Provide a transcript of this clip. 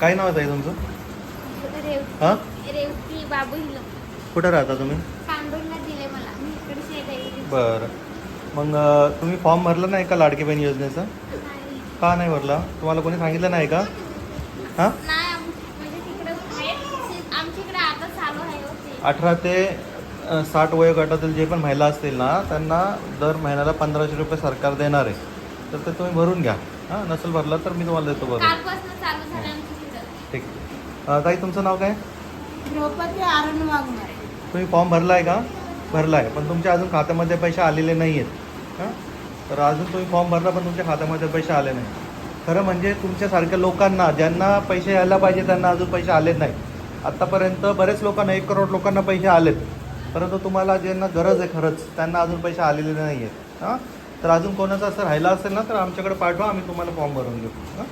काय नाव आहे ताई तुमचं? रेवती हां? रेवती बाबू हिलो कुठं राहता तुम्ही? कांडोलला दिले मला. मी इकडे शेजारी बरं. मग अं, तुम्ही फॉर्म भरला नाही का लाडकी बहीण योजनेचा? नाही. का नाही भरला? तुम्हाला कोणी सांगितलं नाही का? हां? नाही आम- म्हणजे तिकडे आमच्या इकडे आता चालू आहे हो ते. अठरा ते अं, साठ वयोगटातील जे पण महिला असतील ना त्यांना दर महिन्याला पंधराशे रुपये सरकार देणार आहे. तर ते तुम्ही भरून घ्या. हां नसेल भरला तर मी तुम्हाला देतो भरून. कालपासून चालू झालं आमच्या तिथं ठीक. ताई तुमचं नाव काय? द्रौपदी आरण वाघमारे. तुम्ही फॉर्म भरला आहे का? भरला आहे पण तुमच्या अजून खात्यामध्ये पैसे आलेले नाही आहेत हां? तर अजून तुम्ही फॉर्म भरला पण तुमच्या खात्यामध्ये पैसे आले नाही खरं म्हणजे तुमच्यासारख्या लोकांना ज्यांना पैसे यायला पाहिजे त्यांना अजून पैसे आले नाही आत्तापर्यंत बरेच लोकांना एक करोड लोकांना पैसे आलेत. परंतु तुम्हाला ज्यांना गरज आहे खरंच त्यांना अजून पैसे आलेले नाही आहेत हां? तर अजून कोणाचं असं राहिलं असेल ना तर आमच्याकडे पाठवा आम्ही तुम्हाला फॉर्म भरून देऊ. हां?